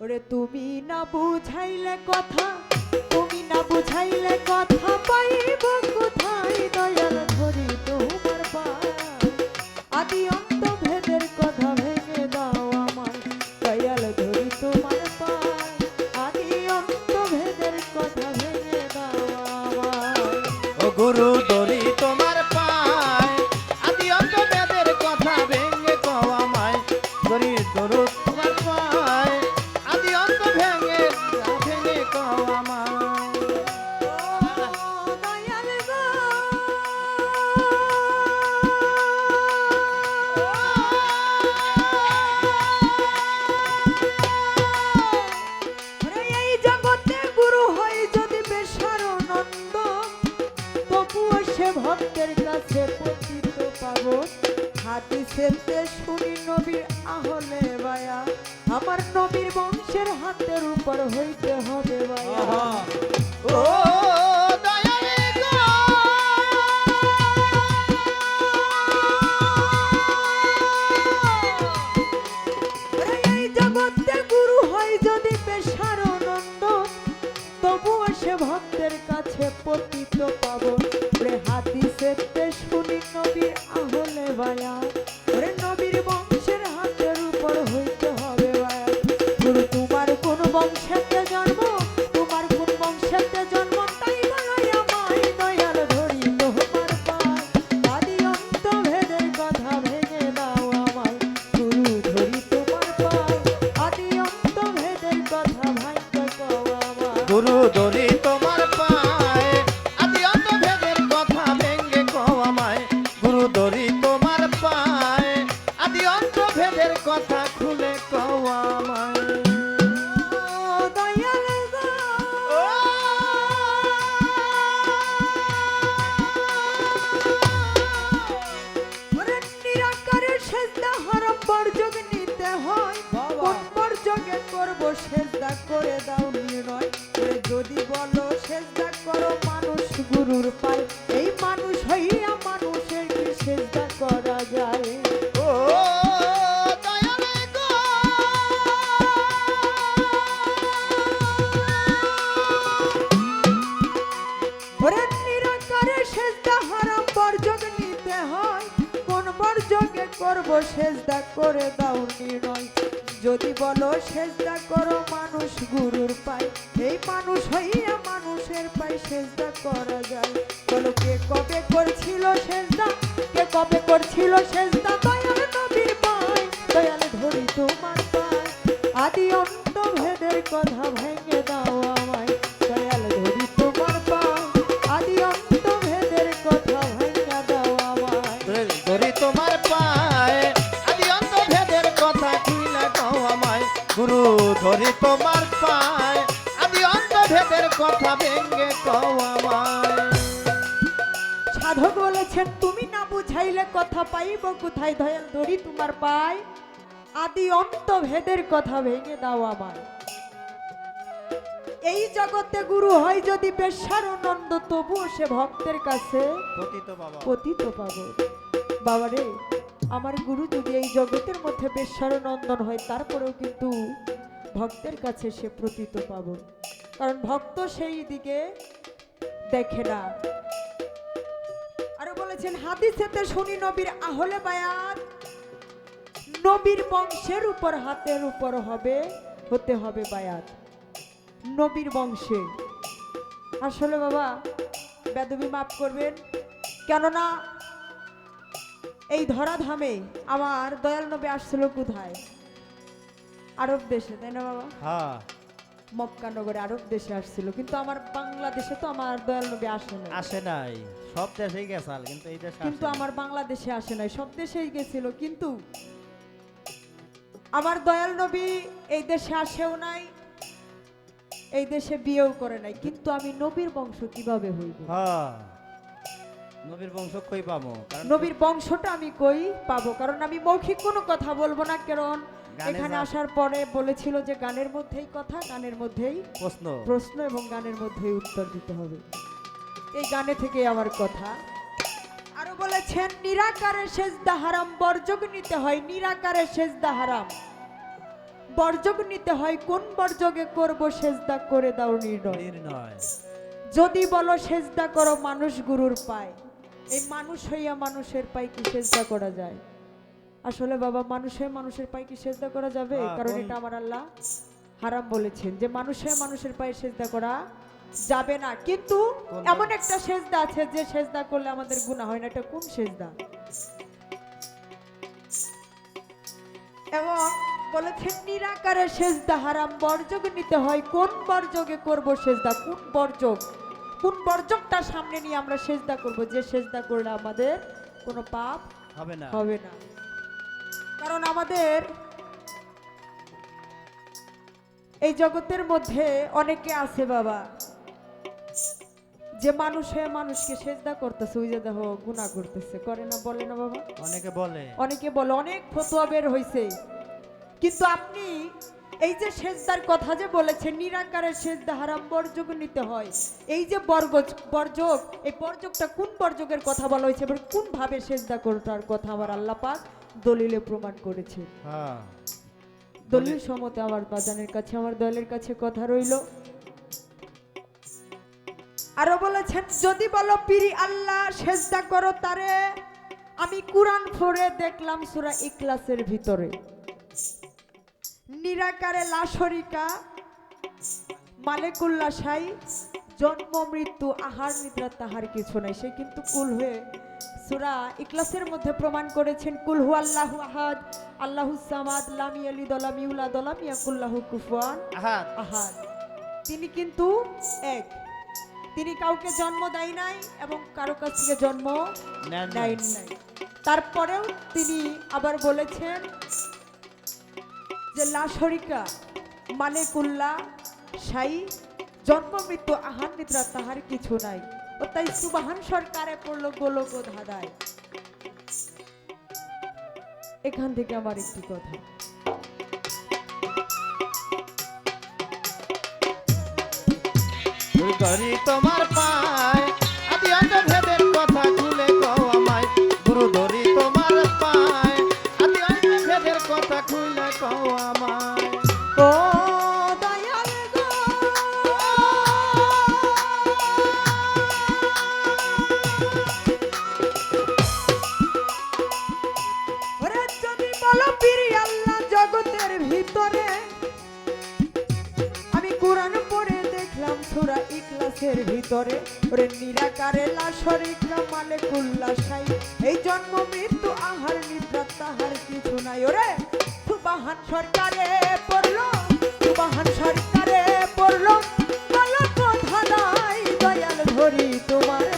ওরে তুমি না বুঝাইলে কথা, তুমি না বুঝাইলে কথা পাইব কোথায়? দয়াল ধরি তোমার পায় আদি অন্ত ভেদের কথা ভেঙে দাও আমার, দয়াল ধরি তোমার পায় আদি অন্ত ভেদের কথা ভেঙে দাও আমার। ও গুরু ভক্তের কাছে পতিত পাবো। হাদিসেতে শুনি নবীর আহলে বায়া। আমার নবীর বংশের হাতের উপর হইতে হবে বায়া। ও দয়ালে গো! ওরে এই জগতে গুরু হয় যদি পেশার নন্দ তবুও সে ভক্তের কাছে পতিত পাবো। সেজদা করো মানুষ গুরুর পায় এই মানুষ হইয়া মানুষের কি সেজদা করা যায়? ও নিরাকারে সেজদা হারাম বর্জক নিতে হয়। কোন বর্জকে করব সেজদা করে দাও নির্ণয়। যদি বলো সেজদা করো, মানুষ গুরুর পায়। এই মানুষ হইয়া মানুষের পায়, সেজদা করা যায়। বলো, কে কবে করছিল সেজদা? কে কবে করছিল সেজদা? ধরি তোমার পায় আদি অন্ত ভেদের কথা ভেঙে কওয়া মায় সাধক বলেছেন তুমি না বুঝাইলে কথা পাইব কোথায়? দয়াল ধরি তোমার পায় আদি অন্ত ভেদের কথা ভেঙে দাও আমার এই জগতে গুরু হয় যদি বেশার নন্দ তবুও সে ভক্তের কাছে পতিত বাবা পতিত পাব। বাবারে আমার গুরু যদি এই জগতের মধ্যে বেশ্বার নন্দন হয় তারপরেও কিন্তু ভক্তের কাছে সে প্রতীত পাব। কারণ ভক্ত সেই দিকে দেখে না। আরও বলেছেন হাদিসেতে শুনি নবীর আহলে বায়াত। নবীর বংশের উপর হাতের উপর হবে, হতে হবে বায়াত। নবীর বংশে। আসলে বাবা, বেদবি মাফ করবেন, কেননা এই ধরাধামে আমার দয়াল নবী আসছিল কোথায়? আরব দেশে তাই না বাবা? হ্যাঁ। মক্কা নগরে আরব দেশে আসছিল কিন্তু আমার বাংলাদেশে তো আমার দয়াল নবী আসে না আসে নাই। সব দেশেই গেছাল কিন্তু এই দেশে কিন্তু আমার বাংলাদেশে আসে নাই সব দেশেই গেছিল কিন্তু আমার দয়াল নবী এই দেশে আসেও নাই এই দেশে বিয়েও করে নাই কিন্তু আমি নবীর বংশ কীভাবে হইব? হ্যাঁ। নবীর বংশ কই পাবো? নবীর বংশটা আমি কই পাবো? কারণ আমি মৌখিক কোনো কথা বলব না কারণ এখানে আসার পরে বলেছিল যে গানের মধ্যেই কথা গানের মধ্যেই প্রশ্ন। প্রশ্ন এবং গানের মধ্যেই উত্তর দিতে হবে। এই গানে থেকে আমার কথা। আরও বলেছেন নিরাকারে সেজদা হারাম বর্জক নিতে হয় নিরাকারে সেজদা হারাম। বর্জক নিতে হয় কোন বর্জকে করব সেজদা করে দাও নির্ণয়। যদি বলো সেজদা করো মানুষ গুরুর পায়। এই মানুষ হইয়া মানুষের পায় কি সেজদা করা যায়? আসলে বাবা মানুষ মানুষের পায়ে কি সেজদা করা যাবে? হ্যাঁ, কারণ এটা আমার আল্লাহ হারাম বলেছেন। যে মানুষ মানুষের পায়ে সেজদা করা যাবে না। কিন্তু এমন একটা সেজদা আছে যে সেজদা করলে আমাদের গুনাহ হয় না। এটা কোন সেজদা? এবং বলেছেন নিরাকারে সেজদা হারাম। বর্জক নিতে হয়। কোন বর্জকে করব সেজদা? কোন বর্জক কোন বর্জকটা সামনে নিয়ে আমরা সেজদা করব? যে সেজদা করলে আমাদের কোনো পাপ হবে না। হবে না। কারণ আমাদের এই জগতের মধ্যে অনেকে আছে বাবা যে মানুষ হয়ে মানুষকে সেজদা করতেছে ওই যে দেখো গুণা করতেছে। করে না বলে না বাবা? অনেকে বলে। অনেকে বলে অনেক ফতোয়া বের হয়েছে কিন্তু আপনি এই যে সেজদার কথা যে বলেছেন নিরাকারের সেজদা হারাম বর্জক নিতে হয়। এই যে বর্গ বর্জক এই বর্জকটা কোন বর্জকের কথা বলা হয়েছে? এবার কোন ভাবে সেজদা করার কথা আমার আল্লাহ পাক দলিলে প্রমাণ করেছে। হ্যাঁ। দলিল সমতে আমার বাজানের কাছে আমার দলের কাছে কথা রইল। আরও বলেছেন যদি বলো পিরি আল্লাহ সেজদা করো তারে। আমি কুরআন পড়ে দেখলাম সূরা ইখলাসের ভিতরে। নিরাকারে লাশরিকা মালেকুল্লা সাই জন্ম মৃত্যু আহার নিদ্রা তাহার কিছু নাই। সে কিন্তু কুল হয়ে সূরা ইখলাসের মধ্যে প্রমাণ করেছেন কুল হু আল্লাহু আহাদ আল্লাহু সামাদ লাম ইয়ালিদ ওয়া লাম ইউলাদ ওয়া লাম ইয়াকুল লাহু কুফুয়ান আহাদ। আহাদ। তিনি কিন্তু এক। তিনি কাউকে জন্ম দেয় নাই এবং কারও কাছ থেকে জন্ম নেন নেয় নাই। তারপরেও তিনি আবার বলেছেন যে লাশরিকা মানে কুল্লা সাই জন্ম মৃত্যু আহার নিদ্রা তাহার কিছু নাই। ও তাই সুবাহান সরকারে পড়ল গোলক ও ধাঁধায়। এখান থেকে আমার একটি কথা। তোমার পায় সুরা ইকলাসের ভিতরে, ওরে নিরাকারে লাশর ইকলাম মালে কুল্লাশাই এই জন্ম মৃত্যু আহার নিদ্রা, তাহার কিছু নাই ওরে। সুবাহান সরকারে পড়ল, সুবাহান সরকারে পড়ল। বলো কথা নাই দয়াল ধরি তোমার।